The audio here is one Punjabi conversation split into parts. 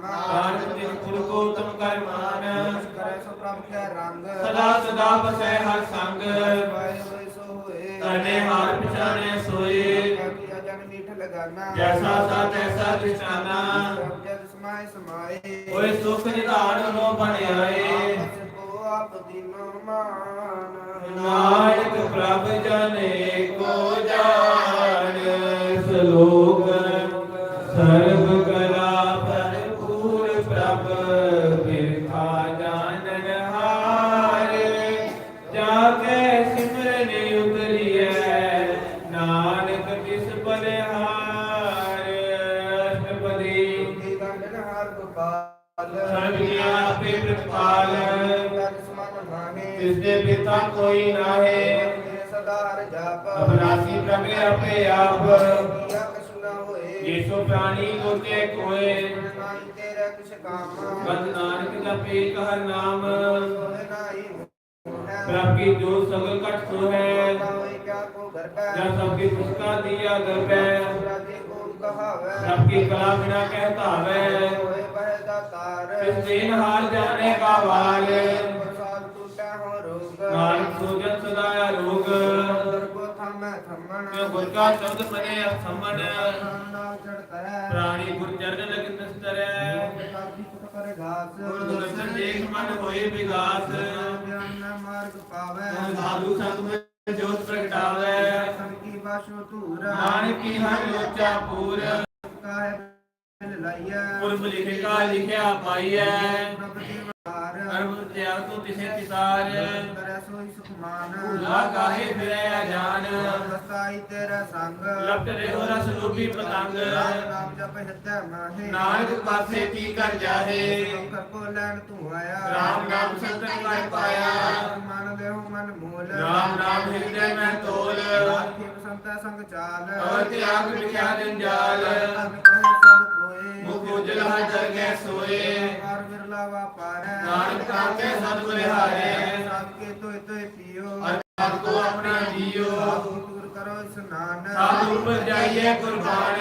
ਨਾਮਾ ਨਾਨਕ ਜਿਨ ਗੁਰ ਕੋ ਤੁਮ ਕਰ ਮਾਨ। ਕਰੇ ਸੋ ਪ੍ਰਭ ਕੈ ਰੰਗ ਸਦਾ ਸਦਾ ਬਸੈ ਹਰ ਸੰਗ। ਵਾਏ ਹੋਏ ਸੋ ਹੋਏ ਤਨੇ ਹਾਰ ਪਛਾਣੇ ਸੋਏ। ਕੀ ਮੀਠ ਲਗਾਨਾ ਜੈਸਾ ਸਾ ਤੈਸਾ ਦਿਸ਼ਾਨਾ ਪ੍ਰਭ ਜਦ ਸਮਾਏ ਸਮਾਏ ਓਏ ਸੁਖ ਨਿਧਾਨ ਹੋ ਬਣਾਏ ਕੋ ਆਪ ਦੀਨੋ ਮਾਨ ਨਾਨਕ ਪ੍ਰਭ ਜਨੇ ਕੋ ਜਾਣ। ਸਲੋਕ ਸਰਬ ਤਾਰ। ਤਿਸ ਦੀਨ ਹਾਲ ਜਾਣੇ ਕਾ ਵਾਲ। ਪ੍ਰਸਾਦ ਟੂਟੈ ਹੋ ਰੋਗ। ਨਾਨਕ ਸੋਜਨ ਸਦਾ ਰੋਗ। ਅੰਦਰ ਕੋ ਥਮੈ ਥਮਣ। ਜੋ ਗੁਰ ਕਾ ਸ਼ਬਦ ਮਨੇ ਅਸਮਨ ਪ੍ਰਾਣੀ ਗੁਰ ਚਰਨ ਲਗ ਨਿਸਤਰੈ ਗੁਰ ਦਰਸ਼ਨ ਦੇਖ ਮਨ ਹੋਏ ਵਿਗਾਸ ਮਾਰਗ ਪਾਵੇ। ਸਾਧੂ ਸੰਗ ਮੈਂ ਜੋਤ ਪ੍ਰਗਟਾਵੇ। ਸੰਕੀ ਵਾਸ਼ੋ ਧੂਰ। ਨਾਨਕ ਹਰ ਲੋਚਾ ਪੂਰ। ਕਾਇ ਲਾਈਐ। ਪੁਰਬ ਲਿਖੇ ਕਾ ਲਿਖਿਆ ਪਾਈਐ। ਪ੍ਰਭ ਦੀ ਵਾਰ ਅਰਬ ਤਿਆਗ ਤੋਂ ਤਿਸੇ ਤਿਸਾਰ ਕਰੇ ਸੋਈ ਸੁਖਮਾਨ। ਭੂਲਾ ਕਾਹੇ ਫਿਰੈ ਅਜਾਨ। ਰਸਾਈ ਤੇਰਾ ਸੰਗ। ਲਪਟ ਰਹਿਓ ਰਸ ਲੋਭੀ ਪਤੰਗ। ਨਾਮ ਜਪ ਹਿਰਦੈ ਮਾਹੇ। ਨਾਨਕ ਪਾਸੇ ਕੀ ਕਰ ਜਾਹੇ। ਕਰ ਕੋ ਲੈਣ ਤੂੰ ਆਇਆ। ਰਾਮ ਨਾਮ ਸੰਤਨ ਕਰ ਪਾਇਆ। ਮਨ ਦੇਹੁ ਮਨ ਮੂਲ। ਰਾਮ ਨਾਮ ਹਿਰਦੈ ਮੈਂ ਤੋਲ। ਬਸੰਤਾ ਸੰਗ ਚਾਲ। ਅਵਰ ਤਿਆਗ ਮਿਖਿਆ ਜੰਜਾਲ ਸਭ ਮੁਖ ਉਜਲ ਜਗੈ ਸੋਏ। ਹਰ ਬਿਰਲਾ ਵਾਪਾਰੈ। ਨਾਨਕ ਕਾਕੇ ਸਤ ਬਲਿਹਾਰੇ ਸਭ ਕੇ ਤੋਇ ਤੋਇ ਪੀਓ। ਅਰਥ ਕੋ ਆਪਣਾ ਜੀਓ। ਦੂਰ ਕਰੋ ਇਸਨਾਨ। ਸਾਧੂ ਉਪਰ ਜਾਈਏ ਕੁਰਬਾਨ।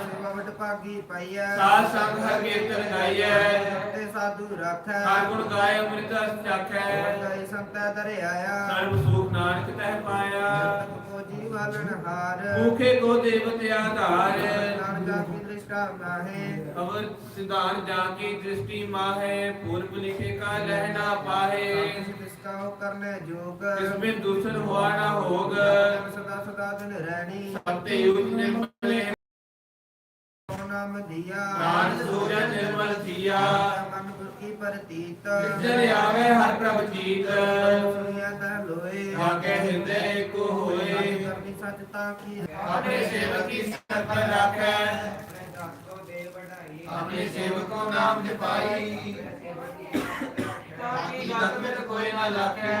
ਸੇਵਾ ਵਡ ਭਾਗੀ ਪਾਈਐ। ਸਾਧ ਸੰਗ ਹਰ ਕੀਰਤਨ ਗਾਈਐ। ਤੇ ਸਾਧੂ ਰਾਖੈ। ਹਰ ਗੁਣ ਗਾਏ ਅੰਮ੍ਰਿਤ ਚਾਖੈ। ਗਈ ਸੰਤੈ ਦਰੇ ਆਇਆ ਸਰਬ ਸੁਖ ਨਾਨਕ ਤਹਿ ਪਾਇਆ। ਕੋ ਜੀਵਨ ਹਾਰ। ਭੂਖੇ ਕੋ ਦੇਵਤ ਆਧਾਰ। ਨਾਨਕਾ ਕੀ ਦ੍ਰਿਸ਼ਟਾ ਮਾਹੇ। ਅਵਰ ਸਿਧਾਰ ਜਾ ਕੀ ਦ੍ਰਿਸ਼ਟੀ ਮਾਹੇ ਪੂਰਬ ਲਿਖੇ ਕਾ ਲਹਿਣਾ ਪਾਹੇ। ਜਿਸਕਾ ਉਹ ਕਰਨੇ ਜੋਗ। ਦੂਸਰ ਹੋਆ ਨਾ ਹੋਗ। ਸਦਾ ਸਦਾ ਦਿਨ ਰਹਿਣੀ। ਸਤੇ ਯੁਗ ਨਿਰਮਲੇ ਸੋ ਨਾਮ ਦਿਆ ਨਾਨਕ ਸੂਰਜ ਨਿਰਮਲ ਥੀਆ। ਕੀ ਪ੍ਰਤੀਤ ਜਿਨ ਆਵੇ ਹਰ ਪ੍ਰਭ ਜੀਤ। ਸੁਨਿਆ ਤਾ ਲੋਏ ਆਗੇ ਹਿਰਦੇ ਏਕ ਹੋਏ। ਕਰਨੀ ਸੱਚ ਤਾਂ ਕੀ ਆਪਣੇ ਸੇਵਕ ਕੀ ਸਰਪਰ ਰੱਖੈ। ਦਾਸੋ ਦੇ ਵਡਾਈ ਆਪਣੇ ਸੇਵਕ ਨਾਮ ਜਪਾਈ। ਬਾਕੀ ਗਤ ਵਿੱਚ ਕੋਈ ਨਾ ਲਾਖੈ।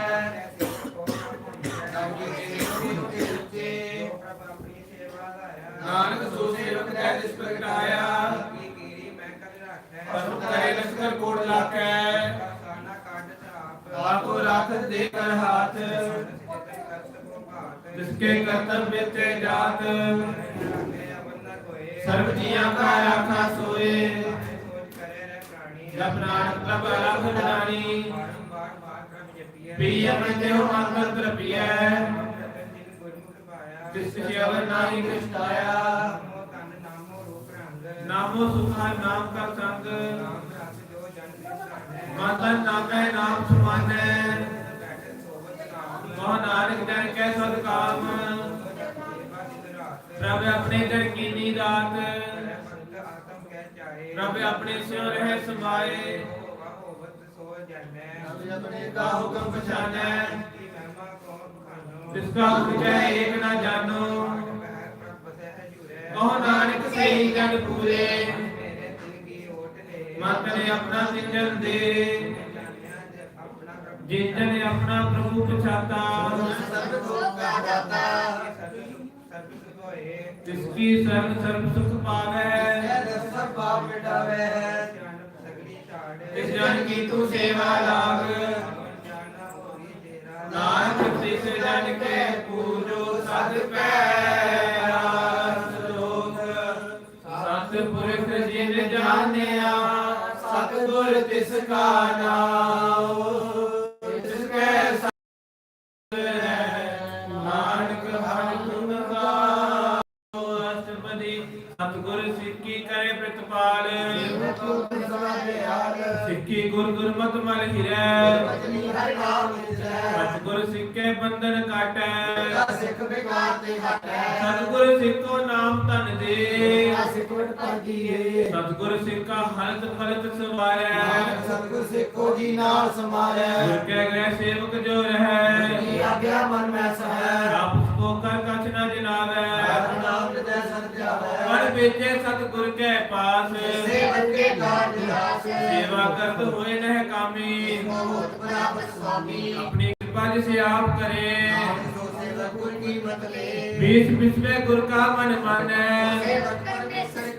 ਕੀ ਆਪਣੀ ਨਾਨਕ ਸੋ ਸੇਵਕ ਤੈ ਦਿਸ ਪ੍ਰਗਟਾਇਆ। ਰੱਖੈ ਕਰੇ ਲਸਕਰ ਕੋਟ ਲਾਖੈ ਸਾਨਾ ਕੱਢ ਚਾਪ ਆਪੋ ਰਾਖਤ ਦੇ ਕਰ ਹਾਥ। ਜਿਸਕੇ ਕਰਤਵ ਤੇ ਜਾਤ। ਸਰਬ ਜੀਆਂ ਕਾ ਰਾਖਾ ਸੋਏ। ਸੋਚ ਜਪ ਨਾਨਕ ਪ੍ਰਭ ਰਖ ਜਾਣੀ ਬਾਰੰਬਾਰ ਬਾਰ ਪ੍ਰਭ ਤ੍ਰਪੀਐ। ਤਿਸ ਜੀਵਨ ਨਾਹੀ ਕ੍ਰਿਸ਼ਟਾਇਆ ਨਾਮੋ ਨਾਮੋ ਸੁਖਾ ਨਾਮ ਕਾ ਸੰਗ। ਨਾਮ ਨਾਮੈ ਨਾਮ ਸੁਮਾਨੈ। ਮੋਹ ਨਾਨਕ ਜਨ ਕੈ ਸਦ ਕਾਮ। ਪ੍ਰਭ ਆਪਣੇ ਦਰ ਕੀਨੀ ਰਾਤ ਪ੍ਰਭ ਆਪਣੇ ਸਿਉ ਰਹਿ ਸਮਾਏ। ਆਪਣੇ ਕਾ ਹੁਕਮ ਪਛਾਨੈ ਕੀ ਮਹਿਮਾ ਕੌਣ ਬਖਾਨੋ ਏਕ ਨਾ ਜਾਣੋ। ਹਜੂਰੈ ਨਾਨਕ ਸਹੀ ਜਨ ਪੂਰੇ। ਮਤ ਨੇ ਆਪਣਾ ਸਿੰਜਨ ਦੇ। ਜਿਨ ਜਨ ਆਪਣਾ ਪ੍ਰਭੂ ਪਛਾਤਾ। ਸਰਬ ਸੁਖ ਕਾ ਦਾਤਾ ਤਿਸ ਕੀ ਸਰਬ ਸਰਬ ਸੁਖ ਪਾਵੈ। ਸਭ ਪਾਪ ਮਿਟਾਵੇ ਤਿਸ ਜਨ ਕੀ ਤੂੰ ਸੇਵਾ ਲਾਗ। ਨਾਨਕ ਤਿਸ ਜਨ ਕੇ ਪੂਜੋ ਸਦ ਪੈ। ਤਿਸ ਕਾ ਨਾਮ ਸਤਿਗੁਰ ਸਿੱਖੀ ਕਰੇ ਪ੍ਰਤਪਾਲ। ਸਿੱਖੀ ਗੁਰ ਗੁਰਮਤਿ ਮਲ ਹਿਰੈ। ਸਤਿਗੁਰ ਸਿੱਖੇ ਬੰਧਨ ਕਾਟੈ। ਸਿੱਖ ਬਿਕਾਰ ਤੇ ਹਟੈ ਸਤਿਗੁਰ ਸਿੱਖੋ ਨਾਮ ਧਨ ਦੇ। ਸਿੱਖਵਟ ਪਾਜੀਏ ਸਤਿਗੁਰ ਸਿੱਖਾ ਹਲਤ ਫਲਤ ਸਵਾਰੈ। ਸਤਿਗੁਰ ਸਿੱਖੋ ਜੀ ਨਾਲ ਸਮਾਰੈ ਗੁਰ ਕੈ ਗ੍ਰਹਿ ਸੇਵਕ ਜੋ ਰਹੈ। ਕੀ ਆਗਿਆ ਮਨ ਮੈਂ ਸਹੈ ਆਪ ਕੋ ਕਰ ਕਛ ਨ ਜਨਾਵੈ। ਨਾਮ ਦੇ ਸਤ ਜਾਵੈ ਮਨ ਵੇਚੇ ਸਤਿਗੁਰ ਕੈ ਪਾਸ। ਸੇਵਕ ਕੇ ਕਾਜ ਰਾਸ ਸੇਵਾ ਕਰਤ ਹੋਏ ਨਹਿ ਕਾਮੀ। ਮੋਹਤ ਪ੍ਰਾਪਤ ਸੁਆਮੀ। ਆਪਣੀ ਕਿਰਪਾ ਜਿਸੇ ਆਪ ਕਰੇ। ਸੋ ਸੇਵਕ ਗੁਰ ਕੀ ਮਤ ਲੈ। ਬੀਸ ਬਿਸਵੇ ਗੁਰ ਕਾ ਮਨ ਮਾਨੈ। ਸੇਵਕ ਪਰਮੇਸ਼ਰ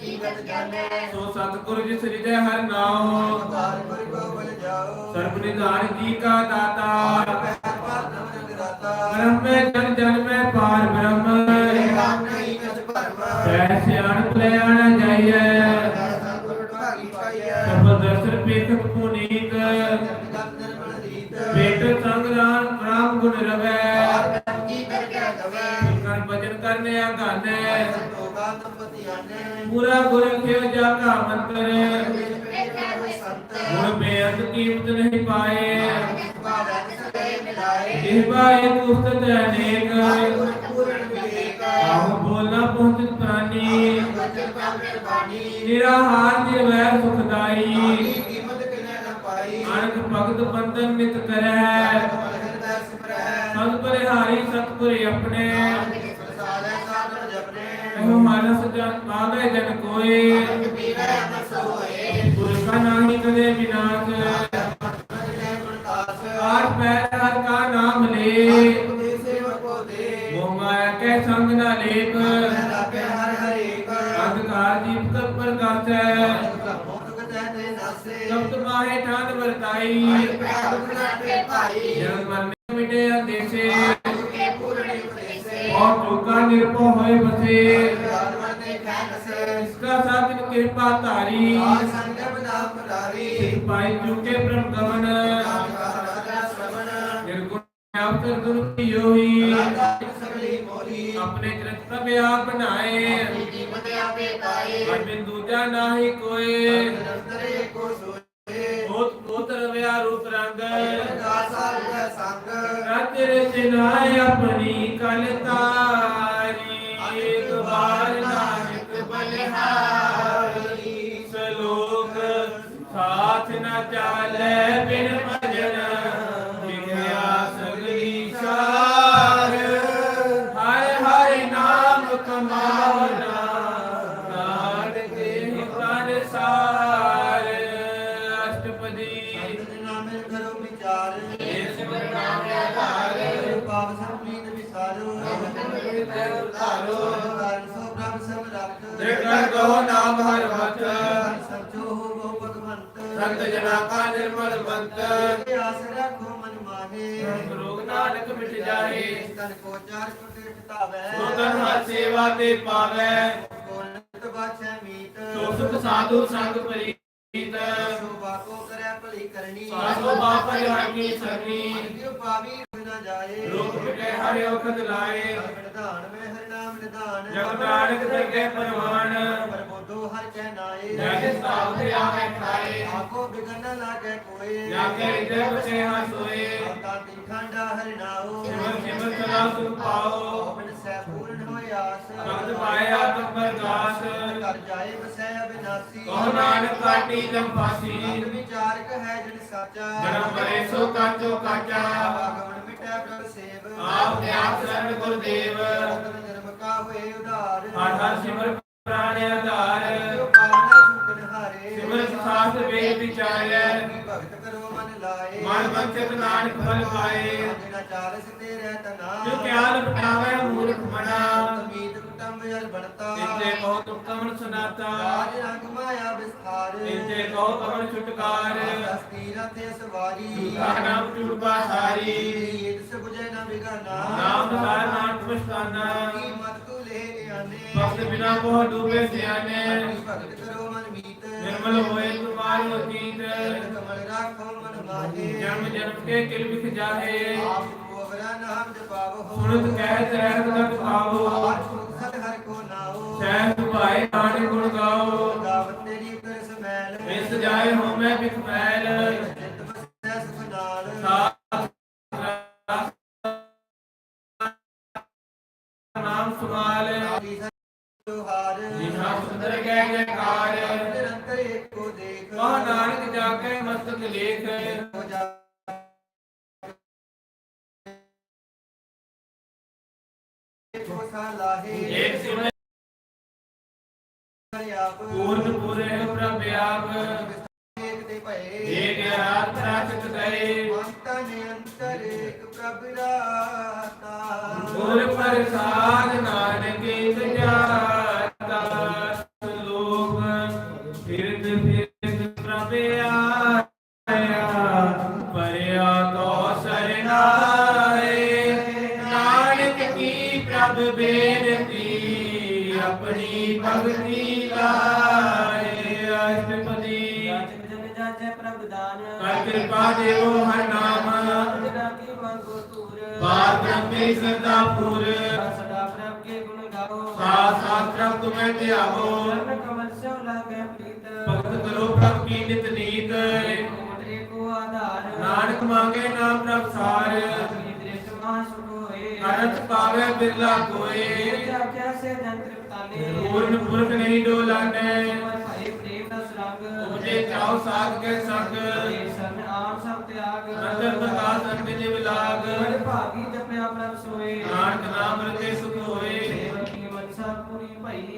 ਐ ਸਿਆਣ ਲੈਣ ਜਾਈਐ। ਸਤਿਗੁਰ ਢਾਲੀ ਪਾਈਐ ਸਭ ਦਰਸ਼ਨ ਵੇਖਤ ਪੁਨੀਤ ਗੰਦਰ ਬਲਦੀਤ ਬੇਟ ਸੰਗ ਰਾਮ ਰਾਮ ਗੁਣ ਰਵੈ। ਕੀ ਕਰ ਕੇ ਦਵੇ ਕਰ ਭਜਨ ਕਰਨੇ ਆਗਾਨੇ ਲੋਗਾ ਤਪਤੀ ਆਨੇ ਪੂਰਾ ਗੁਰ ਖਿਵ ਜਾ ਕਾ ਮੰਤਰ। ਸੰਤ ਗੁਣ ਬੇਅੰਤ ਕੀਮਤ ਨਹੀਂ ਪਾਏ। ਬਾਰਕ ਸਦੇ ਮਿਲਾਏ ਇਹ ਬਾਏ ਤੁਸਤ ਅਨੇਕ ਪੂਰਨ ਵਿਵੇਕ ਆਹ ਬੋਲਣਾ ਪਹੁੰਚਤ ਪ੍ਰਾਨੀ ਵਚਨ ਪਾਵਨ ਬਾਣੀ ਨਿਰਾਹਾਰ ਨਿਰਵੈਰ ਸੁਖਦਾਈ। ਕੀਮਤ ਕਿਨੇ ਨ ਪਾਈ ਅਨਕ ਭਗਤ ਬੰਧਨ ਨਿਤ ਕਰੈ। ਸਤ ਪਰਿਹਾਰੀ ਸਤਿਗੁਰ ਆਪਣੇ। ਇਹੋ ਮਾਨਸ ਜਨ ਪਾਵੇ ਜਨ ਕੋਏ। ਪੀਵੈ ਨਾਹੀ ਕਦੇ ਵਿਨਾਸ਼ ਮਨੈ ਆਠ ਪੈਰ ਹਰ ਕਾ ਨਾਮ ਲੇ। ਸੰਗ ਨਾ ਲੇਪ ਲਾਪੇ ਹਰ ਹਰੇਕ ਅੰਧਕਾਰ ਦੀਪਕ ਪ੍ਰਗਾਸੈ ਮੋਤ ਕਤੈ ਦੇ ਨਾਸੇ ਸਬਤ ਮਾਹੇ ਠਾਨ ਵਰਤਾਈ। ਪੈਰ ਬੁਲਾਤੇ ਭਾਈ ਜਨ ਮਨ ਮਿਟੇ ਅੰਦੇਸੇ। ਕੇ ਪੂਰਣੀ ਉਪਦੇਸੇ ਔਰ ਚੋਕਾ ਨਿਰਭਉ ਹੋਏ ਬਸੇ। ਆਤਮਾ ਦੇ ਖੈਨਸੇ ਇਸਕਾ ਸਾਧਨ ਕਿਰਪਾ ਧਾਰੀ। ਆਜ ਸੰਗਮ ਨਾਮ ਪੁਰਾਰੀ ਪਾਈ ਚੁਕੇ ਬ੍ਰਹਮ ਗਮਨ ਰਾਜਾ ਸ਼ਰਵਣ ਅਵਤਰ ਗੁਰੂ ਕੀ ਹੋਈ ਰਾਜਾ ਸਗਲੀ ਮੋਰੀ ਆਪਣੇ ਚਰਿਤ ਪ੍ਰਭ ਆਪ ਬਣਾਏ। ਜੀਵਨ ਆਪੇ ਪਾਏ। ਅਰਬਿੰਦ ਦੂਜਾ ਨਾਹੀ ਕੋਏ। ਨਿਰੰਤਰੇ ਕੋ ਸੋਏ। ਹੋਤ ਹੋਤ ਰਵਿਆ ਰੂਪ ਰੰਗ ਦਾਸਾ ਰੁਪੈ ਸੰਗ। ਰਾਤਿ ਚਿਨਾਇ ਆਪਣੀ ਕਲ ਤਾਰੀ। ਇੱਕ ਬਾਰ ਨਾਨਕ ਬਲਿਹਾਰੀ। ਸਲੋਕ ਸਾਥ ਨ ਚਾਲੇ ਬਿਨ ਜਨਾ ਕਾ ਨਿਰਮਲ ਬੰਤ ਆਸ ਰੱਖੋ ਮਨ ਮਾਹੇ। ਰੋਗ ਨਾਨਕ ਮਿਟ ਜਾਏ ਤਨ ਕੋ ਚਾਰ ਕੁਟਿ ਧਾਵੈ ਸੋ ਤਨ ਹਰ ਸੇਵਾ ਤੇ ਪਾਵੈ। ਕੋਨਤ ਬਾਛੈ ਮੀਤ। ਸੋ ਸੁਖ ਸਾਧੂ ਸੰਗ ਕਰਨੀ। ਸਾਸੋ ਬਾਪ ਜਾਣੀ ਸਰਨੀ ਜਿਉ ਪਾਵੀ ਨਾ ਜਾਏ। ਲੋਕ ਮਿਟੇ ਹਰਿ ਵਖਤ ਲਾਏ। ਨਿਧਾਨ ਮੈਂ ਹਰਿ ਨਾਮ ਨਿਧਾਨ। ਜਗ ਨਾਨਕ ਦਰਗੇ ਪਰਵਾਨ। ਪਰਬੋਧੋ ਹਰਿ ਚੈ ਨਾਏ। ਜਗ ਸਾਉ ਤੇ ਆਵੇ ਖਾਏ। ਆਕੋ ਬਿਗਨ ਲਾਗੈ ਕੋਏ। ਜਾ ਕੇ ਹਿਰਦੇ ਬਸੇ ਹਾਂ ਸੋਏ। ਤਾਂ ਤਿਨ ਖੰਡਾ ਹਰਿ ਨਾਉ। ਸਿਮਰ ਸਿਮਰ ਸਦਾ ਸੁਖ ਪਾਓ। ਮਨ ਸੈ ਪੂਰਨ ਹੋਇ ਆਸ। ਭਗਤ ਪਾਏ ਆਤਮ ਪ੍ਰਗਾਸ ਕਰ ਜਾਏ ਬਸੈ ਅਬਿਨਾਸੀ। ਕਹੋ ਨਾਨਕ ਕਾਟੀ ਜਮ ਫਾਸੀ ਅੰਤ ਵਿਚਾਰਕ ਹੈ ਜਨ ਸਾਚਾ। ਜਨਮ ਮਰੇ ਸੋ ਕਾਚੋ ਕਾਚਾ। ਭਗਵਨ ਮਿਟੈ ਪ੍ਰਭ ਸੇਵ। ਆਪ ਗਿਆਨ ਸਰਨ ਗੁਰਦੇਵ। ਰਤਨ ਜਨਮ ਕਾ ਹੋਏ ਉਧਾਰ। ਹਰ ਹਰ ਸਿਮਰ ਪ੍ਰਾਣ ਆਧਾਰ ਜੋ ਪਾਵਨਾ ਛੁਟਨ ਹਾਰੇ ਸਿਮਰ ਸਾਸਤ ਵੇਦ ਵਿਚਾਰੈ ਭਗਤ ਕਰੋ ਮਨ ਲਾਏ ਮਨ ਬੰਚਿਤ ਨਾਨਕ ਫਲ ਪਾਏ ਜਿਨਾ ਚਾਲਸ ਤੇਰੇ ਤਨਾ ਜੋ ਗਿਆਨ ਪਟਾਵੇ ਮੂਰਖ ਮਨਾ ਤਮੀਤ ਕੁਟੰਬ ਜਲ ਬਣਤਾ ਇਤੇ ਕਹੋ ਤੁਮ ਕਮਨ ਸੁਨਾਤਾ ਰਾਜ ਰੰਗ ਮਾਇਆ ਵਿਸਥਾਰ ਇਤੇ ਕਹੋ ਕਮਨ ਛੁਟਕਾਰ ਦਸਤੀ ਰਥੇ ਸਵਾਰੀ ਨਾਮ ਚੂੜਪਾ ਸਾਰੀ ਇਸ ਬੁਝੈ ਨਾ ਬਿਗਾਨਾ ਨਾਮ ਦਾ ਨਾਮ ਮਸਤਾਨਾ ਕੀ ਮਤ ਭਗਤ ਬਿਨਾ ਬਹੁ ਡੂਬੇ ਸਿਆਨੇ ਭਗਤ ਕਰੋ ਮਨ ਮੀਤ ਨਿਰਮਲ ਹੋਏ ਤੁਮਾਰ ਅਤੀਤ। ਰਾਖੋ ਮਨ ਮਾਹੇ ਜਨਮ ਜਨਮ ਕੇ ਕਿਲ ਵਿਖ ਜਾਹੇ। ਆਪ ਕੋਵਰਾ ਨਾਮ ਜਪਾਵੋ ਸੁਣਤ ਕਹਿਤ ਰਹਿਤ ਤਤ ਪਾਵੋ ਆਪ ਹਰ ਕੋ ਨਾਉ ਸਹਿ ਸੁਭਾਏ ਨਾਨਕ ਗੁਣ ਗਾਓ। ਗਾਵਤ ਤੇਰੀ ਕਰਸ ਮੈਲ। ਇਸ ਜਾਏ ਹੋਮੈ ਬਿਖ ਮੈਲ। ਗੁਰ ਪ੍ਰਸਾਦ ਨਾਨਕ ਇੰਤਜਾਤਾ ਲੋਕ ਫਿਰਤ ਫਿਰਤ ਪ੍ਰਭ ਆਇਆ ਪਰਿਆ ਤੋ ਸਰਨਾਏ ਨਾਨਕ ਕੀ ਪ੍ਰਭ ਬੇਨਤੀ ਆਪਣੀ ਭਗਤੀ ਲਾਏ ਅਸ਼ਟਪਦੀ ਜਾਚਕ ਜਨ ਜਾਚੈ ਪ੍ਰਭ ਦਾਨ ਕਰ ਕਿਰਪਾ ਦੇਵੋ ਧਿਆਵੋ ਚਰਨ ਕਮਲ ਸੋ ਲਾਗੈ ਪ੍ਰੀਤ ਭਗਤ ਕਰੋ ਪ੍ਰਭ ਕੀ ਨਿਤ ਨੀਤ। ਮੋਟਰੇ ਕੋ ਆਧਾਰ ਨਾਨਕ ਮੰਗੇ ਨਾਮ ਪ੍ਰਭ ਸਾਰ। ਆਪਣੀ ਦ੍ਰਿਸ਼ਟ ਸੁਖ ਹੋਏ ਅਰਥ ਪਾਵੇ ਬਿਰਲਾ ਕੋਏ। ਜਾਚੈ ਸੇ ਜੰਤਰ ਪਤਾਲੇ ਪੂਰਨ ਪੁਰਖ ਨਹੀਂ ਡੋਲਾਨੈ। ਭਾਈ ਪ੍ਰੇਮ ਦਾ ਸਰੰਗ ਉਪਜੇ ਚਾਉ ਸਾਧ ਕੇ ਸੰਗ। ਸਰਨ ਆਮ ਸਭ ਤਿਆਗ ਅੰਦਰ ਪ੍ਰਕਾਸ਼ ਅੰਤ ਜਿਵ ਲਾਗ। ਭਾਗੀ ਜਪਿਆ ਪ੍ਰਭ ਸੋਏ ਨਾਨਕ ਨਾਮ ਰਤੇ ਸੁਖ ਹੋਏ।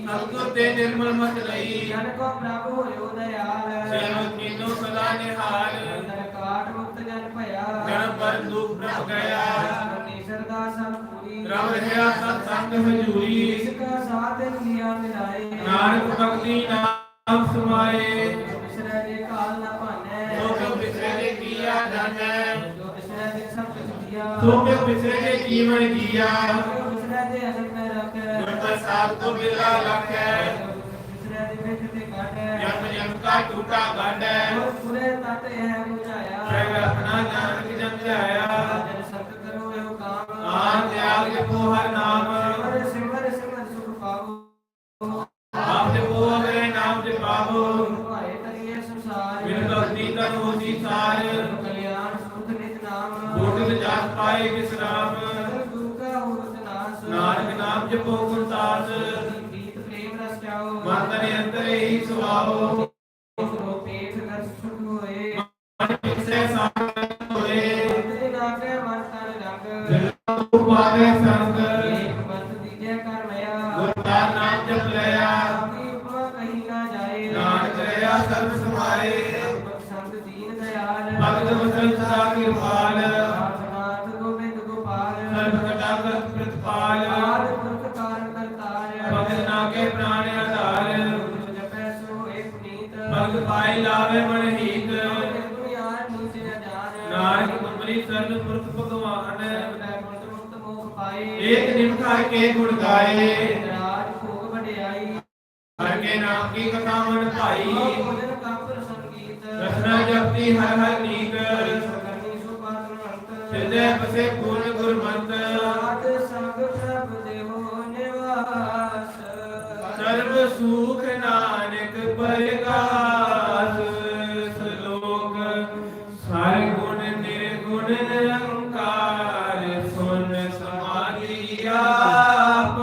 ਸਤਿਗੁਰ ਤੇ ਨਿਰਮਲ ਮਤ ਲਈ। ਜਨ ਕੋ ਪ੍ਰਭ ਹੋਇਓ ਦਇਆਲ। ਸੇਵ ਕੀਨੋ ਸਦਾ ਨਿਹਾਲ। ਅੰਦਰ ਕਾਟ ਮੁਕਤ ਜਨ ਭਇਆ। ਜਨਮ ਪਰ ਦੁਖ ਪ੍ਰਭ ਗਿਆ ਆਪਣੀ ਸਰਦਾ ਸਭ ਪੂਰੀ। ਰਵ ਰਹਿਆ ਸਤ ਸੰਗ ਹਜੂਰੀ ਇਸ ਕਾ ਸਾਥ ਕੀਆ ਮਿਲਾਏ। ਨਾਨਕ ਭਗਤੀ ਨਾਮ ਸਮਾਏ। ਬਿਸਰੈ ਦੇ ਕਾਲ ਨਾ ਭਾਨੈ। ਸੋ ਬਿਸਰੇ ਦੇ ਕੀਆ ਜਾਣੈ। ਜੋ ਬਿਸਰੈ ਦੇ ਕੁਛ ਕੀਆ ਸੋ ਕਿਉ ਬਿਸਰੇ ਦੇ ਜੀਵਨ ਜੀਆ ਜੋ ਬਿਸਰੈ ਦੇ ਅਸਲ ਮੈਂ ਰੱਖੈ ਗੁਰ ਪ੍ਰਸਾਦ ਤੋਂ ਬਿਰਲਾ ਲਖੈ ਜਨਮ ਜਨਮ ਕਾ ਟੂਟਾ ਜੋ ਪੂਰੇ ਤਤ ਹੈ ਬੁਝਾਇਆ। ਪ੍ਰਭ ਆਪਣਾ ਨਾਨਕ ਜਨ ਧਿਆਇਆ। ਜਨ ਸਤ ਕਰੋ ਇਹੋ ਕਾਮ ਆਨ ਤਿਆਗ ਜਪੋ ਹਰ ਕਿਰਪਾਲ ਨਾਥ ਗੋਬਿੰਦ ਗੋਪਾਲ। ਸਰਬ ਕਟਾ ਕਰਤ ਪ੍ਰਤਪਾਲ। ਆਦ ਪੁਰਖ ਕਾਰਨ ਕਰਤਾਰ। ਭਗਤ ਨਾਗੇ ਪ੍ਰਾਣ ਆਧਾਰ। ਗੁਰੂ ਜਪੈ ਸੋ ਏਕ ਨੀਤ। ਭਗਤ ਪਾਈ ਲਾਵੇ ਮਨ ਹੀਤ। ਨੀਚੇ ਨਾ ਜਾਣ। ਨਾਨਕ ਤੁਮਰੀ ਸਰਨ ਪੁਰਖ ਭਗਵਾਨ। ਲੈ ਮੁਕਤ ਮੁਕਤ ਮੋਖ ਪਾਏ। ਏਕ ਨਿਮ ਕਰਕੇ ਗੁਣ ਗਾਏ। ਰਾਜ ਭੋਗ ਵਡਿਆਈ। ਹਰ ਕੇ ਨਾਮ ਕੀ ਕਥਾ ਮਨ ਭਾਈ। ਰਸਨਾ ਜਪਤੀ ਹਰ ਹਰ ਨੀਕ ਸੁਖ ਨਾਨਕ ਪਰਗਾਸ ਸਲੋਕ ਸਾਰੇ ਗੁਣ ਨਿਰਗੁਣ ਨਿਰੰਕਾਰ ਸੁਨ ਸਮਾਧੀ ਆਪ।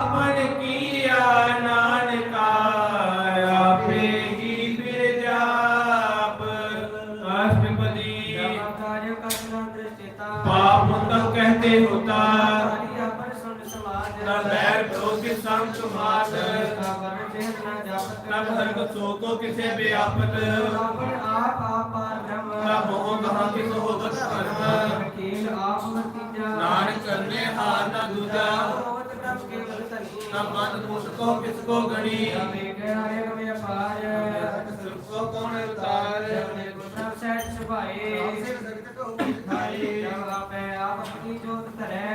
ਆਪਨ ਕੀਆ ਨਾਨਕਾ ਆਪੇ ਹੀ ਫਿਰ ਜਾਪ। ਅਸ਼ਟਪਦੀ ਪਾਪ ਮੁਕਤ ਕਹਤੇ ਹੋਤਾ ਹਰੀ ਆਪਨ ਸੁਨ ਸਮਾਜ ਨਾ ਬੈਰ ਬਰੋ ਕੇ ਸੰਗ ਸੁਮਾਤ ਕਾ ਵਰਨ ਚਿਹਤ ਨਾ ਜਾਪਤ ਨਾ ਹਰਗ ਸੋ ਕੋ ਕਿਸੇ ਬਿਆਪਤ ਆਪਨ ਆਪ ਆਪਾਰ ਬ੍ਰਹਮ ਨਾ ਮੋਹ ਕਹਾ ਕਿਸ ਹੋਵਤ ਧਰਮ। ਕੀਲ ਆਪ ਵਰਤੀਜਾ ਨਾਨਕ ਕਰਨੇ ਹਾਰ ਨਾ ਦੂਜਾ। ਹੋਵਤ ਪ੍ਰਭ ਕੇਵਲ ਧਨੀ ਨਾ ਮਨ ਦੋਸ ਕੋ ਕਿਸ ਕੋ ਗਣੀ। ਵੇਖ ਹਰੇ ਕਮੇ ਅਪਾਰ ਸੁਖ ਕੋ ਕੌਣ ਉਤਾਰ। ਜਪਨੇ ਗੁਰ ਪ੍ਰਭ ਸਹਿਜ ਸੁਭਾਏ ਸਿਰ ਸਗਤ ਕੋ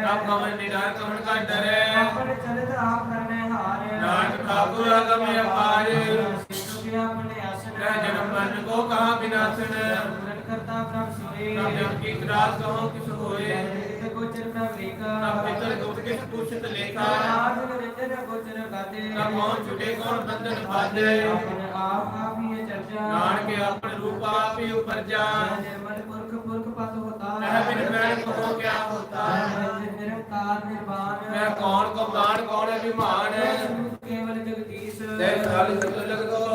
ਨਾ ਕਵਨ ਨਿਡਰ ਕਵਨ ਕਾ ਡਰੈ ਆਪਨ ਚਰਿਤ ਆਪ ਕਰਨੇ ਹਾਰ। ਨਾਨਕ ਠਾਕੁਰ ਅਗਮ ਅਪਾਰ। ਕੇ ਆਪਣੇ ਆਸਨ ਰਹਿ ਜਨਮ ਮਨ ਕੋ ਕਹਾ ਬਿਨਾਸਨ ਕਰਤਾ ਪ੍ਰਭ ਸੋਈ ਪ੍ਰਭ ਕੀ ਤਰਾਸ ਕਹੋ ਕਿਸ ਹੋਏ। ਗੋਚਰ ਪ੍ਰਭ ਰੀਕਾ ਪ੍ਰਭ ਪਿਤਰ ਗੁਪਤ ਕਿਸ ਪੁੱਛਤ ਲੇਖਾ। ਆਜ ਨਿਰੰਜਨ ਗੋਚਰ ਗਾਦੇ ਪ੍ਰਭ ਕੌਣ ਛੁਟੇ ਕੌਣ ਬੰਧਨ ਬਾਧੇ ਆਪਣੇ ਆਪ ਆਪ ਹੀ ਚਰਚਾ। ਨਾਨਕ ਆਪਣੇ ਰੂਪ ਆਪ ਹੀ ਉਪਰਜਾ। ਨਿਰਮਲ ਪੁਰਖ ਪੁਰਖ ਪਤ ਕੌਣ ਕੋ ਮਾਨ ਕੌਣ ਅਭਿਮਾਨ ਕੇਵਲ ਜਗਦੀਸ਼। ਤੇ ਸਾਲ ਸੁਤ ਲਗਦੋ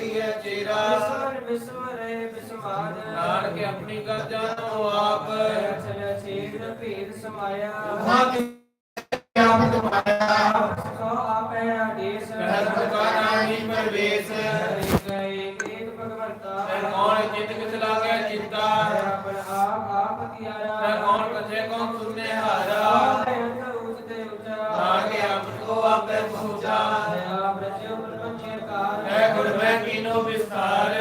ਕੌਣ ਕਰੀਐ ਚੇਰਾ ਵਿਸਮਰ ਵਿਸਮਰੇ ਵਿਸਮਾਦ ਨਾਨਕ ਆਪਣੀ ਕਰ ਜਾਣੋ ਆਪ। ਚਲਿਆ ਛੇਦ ਭੇਦ ਸਮਾਇਆ। ਆਪ ਤੁਮਾਰਾ ਸੋ ਆਪੇ ਆਦੇਸ਼। ਰਹਿਤ ਕਾ ਨਾਹੀ ਪਰਵੇਸ਼। ਗਏ ਏਕ ਭਗਵੰਤਾ ਤੈ ਕੌਣ ਚਿਤ। ਕਿਸ ਲਾਗੈ ਚਿੰਤਾ ਆਪਨ ਆਪ ਆਪ ਕੀਆ ਤੈ ਕੌਣ ਕਥੇ ਕੌਣ ਸੁਨੇ ਹਾਰਾ ਨਾਨਕ ਆਪ ਕੋ ਆਪੇ ਪਹੁੰਚਾ ਆਪ ਹੈ ਗੁਰ ਮੈਂ ਕੀਨੋ ਵਿਸਤਾਰ।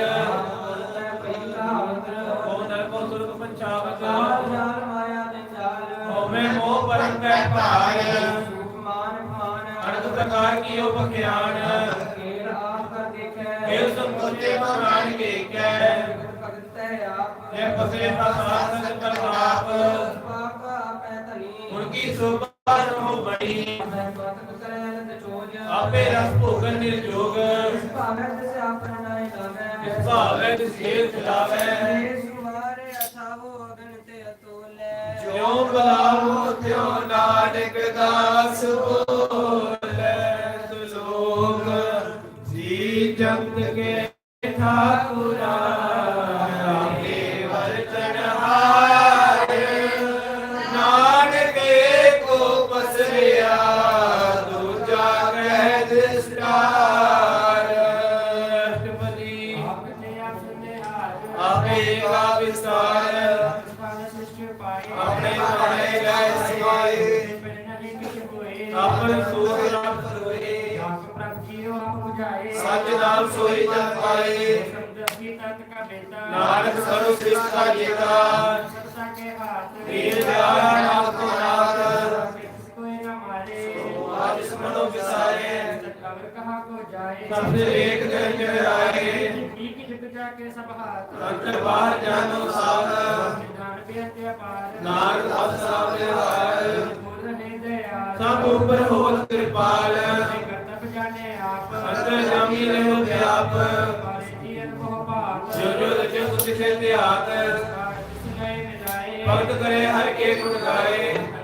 ਤੈ ਕਹਾਵਤ ਓ ਨਰਕੋ ਸੁਰਗ ਪੰਚਾਵਤ ਜਾਲ ਮਾਇਆ ਦੇ ਜਾਲ ਓਵੇਂ ਮੋਹ ਪਰਮ ਕੈ ਭਾਰ। ਸੂਖ ਮਾਨ ਮਾਨ ਅਨੰਦ ਪ੍ਰਕਾਰ ਕੀਓ ਬਖਿਆਨ ਖੇਲ ਆਪ ਕਰ ਦੇਖੈ। ਇਹ ਸੰਤੋਤੇ ਪ੍ਰਾਨ ਕੇ ਕੈ ਭਗਤ ਤੈ ਆਪ। ਇਹ ਫਸੇ ਪ੍ਰਸਾਦ ਸੰਗ ਪ੍ਰਤਾਪ ਪਾਪ ਆਪੈ ਧਨੀ। ਹੁਣ ਕੀ ਸੋਭਾ ਰਹੋ ਬੜੀ ਆਪੇ ਰਸ ਭੋਗਨ ਨਿਰਜੋਗ। ਭਾਵੇਂ ਤਿਸ ਆਪਨ ਨਾਇ ਇਸ ਲਾਵੇ ਭਾਵੇ ਤਿਸ ਖੇਲ ਸੁਮਾਰੇ ਅਥਾਵੋ ਅਗਨ ਤੇ ਅਤੋਲੇ ਜਿਉ ਬਲਾਵੋ ਤਿਉ ਨਾਨਕ ਦਾਸ ਬੋਲੇ ਸੁਲੋਕ ਜੀ ਜਗਤ ਕੇ ਠਾਕੁਰਾ ਨਾਨਕ ਸਰੁ ਸ੍ਰਿਸ਼ਟਾ ਕੇ ਹਾਥ ਵੀਰ ਦਿਆਲਾ ਨਾਮ ਕੋ ਨਾਥ ਕੋਈ ਨਾ ਮਾਰੇ ਆਜ ਸਮਨੋ ਵਿਸਾਰੇ ਅਗਰ ਕਹਾ ਕੋ ਜਾਏ ਸਭ ਏਕ ਦਿਨ ਜਗਰਾਏ ਠੀਕ ਜਗ ਜਾ ਕੇ ਸਭ ਹਾਥ ਅੰਤਰ ਬਾਹਰ ਜਾਨੋ ਸਾਧ ਨਿਧਾਨ ਬੇਅੰਤ ਅਪਾਰ ਨਾਨਕ ਹੱਥ ਸਾਹਮਣੇ ਹਾਰ ਮੂਲ ਨੇ ਦਇਆ ਸਭ ਉਪਰ ਹੋਤ ਕਿਰਪਾਲ। ਕਰਤਬ ਜਾਣੇ ਆਪ ਅੰਤਰ ਜਾਮੀ ਰਹਿਓ ਵਿਆਪ। ਪਾਰੇ ਸੁ ਤਿਥੇ ਧਿਆਤ ਜਿਸ ਗਏ ਮਿਲਾਏ ਭਗਤ ਕਰੇ ਹਰ ਕੇ ਗੁਣ ਗਾਏ ਅੰਤਰ ਵਿਸ਼ਵਾਸ